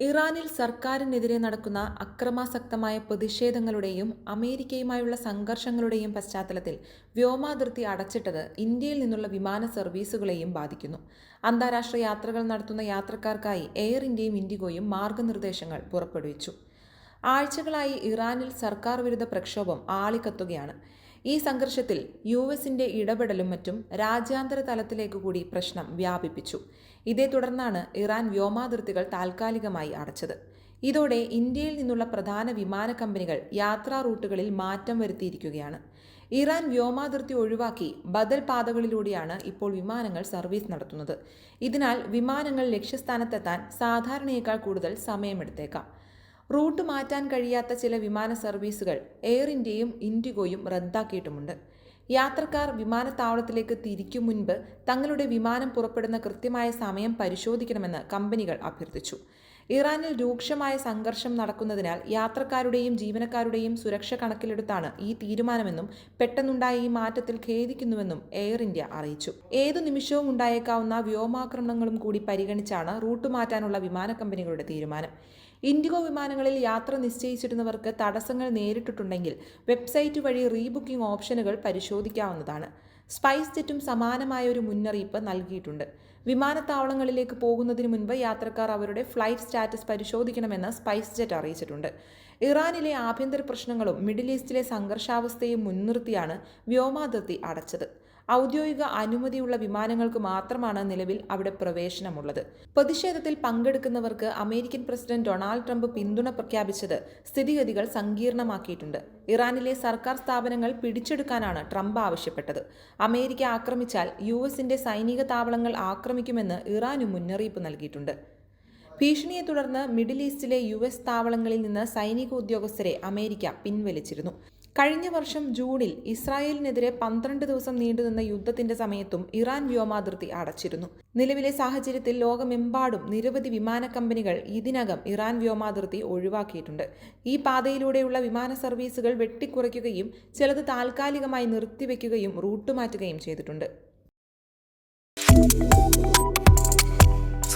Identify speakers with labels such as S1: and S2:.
S1: ഇറാനിൽ സർക്കാരിനെതിരെ നടക്കുന്ന അക്രമാസക്തമായ പ്രതിഷേധങ്ങളുടെയും അമേരിക്കയുമായുള്ള സംഘർഷങ്ങളുടെയും പശ്ചാത്തലത്തിൽ വ്യോമാതിർത്തി അടച്ചിട്ടത് ഇന്ത്യയിൽ നിന്നുള്ള വിമാന സർവീസുകളെയും ബാധിക്കുന്നു. അന്താരാഷ്ട്ര യാത്രകൾ നടത്തുന്ന യാത്രക്കാർക്കായി എയർ ഇന്ത്യയും ഇൻഡിഗോയും മാർഗനിർദ്ദേശങ്ങൾ പുറപ്പെടുവിച്ചു. ആഴ്ചകളായി ഇറാനിൽ സർക്കാർ വിരുദ്ധ പ്രക്ഷോഭം ആളിക്കത്തുകയാണ്. ഈ സംഘർഷത്തിൽ യു എസിന്റെ ഇടപെടലും മറ്റും രാജ്യാന്തര തലത്തിലേക്ക് കൂടി പ്രശ്നം വ്യാപിപ്പിച്ചു. ഇതേ തുടർന്നാണ് ഇറാൻ വ്യോമാതിർത്തികൾ താൽക്കാലികമായി അടച്ചത്. ഇതോടെ ഇന്ത്യയിൽ നിന്നുള്ള പ്രധാന വിമാന കമ്പനികൾ യാത്രാ റൂട്ടുകളിൽ മാറ്റം വരുത്തിയിരിക്കുകയാണ്. ഇറാൻ വ്യോമാതിർത്തി ഒഴിവാക്കി ബദൽ പാതകളിലൂടെയാണ് ഇപ്പോൾ വിമാനങ്ങൾ സർവീസ് നടത്തുന്നത്. ഇതിനാൽ വിമാനങ്ങൾ ലക്ഷ്യസ്ഥാനത്തെത്താൻ സാധാരണയേക്കാൾ കൂടുതൽ സമയമെടുത്തേക്കാം. റൂട്ട് മാറ്റാൻ കഴിയാത്ത ചില വിമാന സർവീസുകൾ എയർ ഇന്ത്യയും ഇൻഡിഗോയും റദ്ദാക്കിയിട്ടുമുണ്ട്. യാത്രക്കാർ വിമാനത്താവളത്തിലേക്ക് തിരിക്കും മുൻപ് തങ്ങളുടെ വിമാനം പുറപ്പെടുന്ന കൃത്യമായ സമയം പരിശോധിക്കണമെന്ന് കമ്പനികൾ അഭ്യർത്ഥിച്ചു. ഇറാനിൽ രൂക്ഷമായ സംഘർഷം നടക്കുന്നതിനാൽ യാത്രക്കാരുടെയും ജീവനക്കാരുടെയും സുരക്ഷ കണക്കിലെടുത്താണ് ഈ തീരുമാനമെന്നും പെട്ടെന്നുണ്ടായ ഈ മാറ്റത്തിൽ ഖേദിക്കുന്നുവെന്നും എയർ ഇന്ത്യ അറിയിച്ചു. ഏതു നിമിഷവും ഉണ്ടായേക്കാവുന്ന വ്യോമാക്രമണങ്ങളും കൂടി പരിഗണിച്ചാണ് റൂട്ട് മാറ്റാനുള്ള വിമാന കമ്പനികളുടെ തീരുമാനം. ഇൻഡിഗോ വിമാനങ്ങളിൽ യാത്ര നിശ്ചയിച്ചിരുന്നവർക്ക് തടസ്സങ്ങൾ നേരിട്ടിട്ടുണ്ടെങ്കിൽ വെബ്സൈറ്റ് വഴി റീബുക്കിംഗ് ഓപ്ഷനുകൾ പരിശോധിക്കാവുന്നതാണ്. സ്പൈസ് ജെറ്റും സമാനമായ ഒരു മുന്നറിയിപ്പ് നൽകിയിട്ടുണ്ട്. വിമാനത്താവളങ്ങളിലേക്ക് പോകുന്നതിന് മുൻപ് യാത്രക്കാർ അവരുടെ ഫ്ലൈറ്റ് സ്റ്റാറ്റസ് പരിശോധിക്കണമെന്ന് സ്പൈസ് ജെറ്റ് അറിയിച്ചിട്ടുണ്ട്. ഇറാനിലെ ആഭ്യന്തര പ്രശ്നങ്ങളും മിഡിൽ ഈസ്റ്റിലെ സംഘർഷാവസ്ഥയും മുൻനിർത്തിയാണ് വ്യോമാതിർത്തി അടച്ചത്. ഔദ്യോഗിക അനുമതിയുള്ള വിമാനങ്ങൾക്ക് മാത്രമാണ് നിലവിൽ അവിടെ പ്രവേശനമുള്ളത്. പ്രതിഷേധത്തിൽ പങ്കെടുക്കുന്നവർക്ക് അമേരിക്കൻ പ്രസിഡന്റ് ഡൊണാൾഡ് ട്രംപ് പിന്തുണ പ്രഖ്യാപിച്ചത് സ്ഥിതിഗതികൾ സങ്കീർണമാക്കിയിട്ടുണ്ട്. ഇറാനിലെ സർക്കാർ സ്ഥാപനങ്ങൾ പിടിച്ചെടുക്കാനാണ് ട്രംപ് ആവശ്യപ്പെട്ടത്. അമേരിക്ക ആക്രമിച്ചാൽ യു എസിന്റെ സൈനിക താവളങ്ങൾ ആക്രമിക്കുമെന്ന് ഇറാനും മുന്നറിയിപ്പ് നൽകിയിട്ടുണ്ട്. ഭീഷണിയെ തുടർന്ന് മിഡിൽ ഈസ്റ്റിലെ യു എസ് താവളങ്ങളിൽ നിന്ന് സൈനിക ഉദ്യോഗസ്ഥരെ അമേരിക്ക പിൻവലിച്ചിരുന്നു. കഴിഞ്ഞ വർഷം ജൂണിൽ ഇസ്രായേലിനെതിരെ പന്ത്രണ്ട് ദിവസം നീണ്ടുനിന്ന യുദ്ധത്തിന്റെ സമയത്തും ഇറാൻ വ്യോമാതിർത്തി അടച്ചിരുന്നു. നിലവിലെ സാഹചര്യത്തിൽ ലോകമെമ്പാടും നിരവധി വിമാന കമ്പനികൾ ഇതിനകം ഇറാൻ വ്യോമാതിർത്തി ഒഴിവാക്കിയിട്ടുണ്ട്. ഈ പാതയിലൂടെയുള്ള വിമാന സർവീസുകൾ വെട്ടിക്കുറയ്ക്കുകയും ചിലത് താൽക്കാലികമായി നിർത്തിവെക്കുകയും റൂട്ട് മാറ്റുകയും ചെയ്തിട്ടുണ്ട്.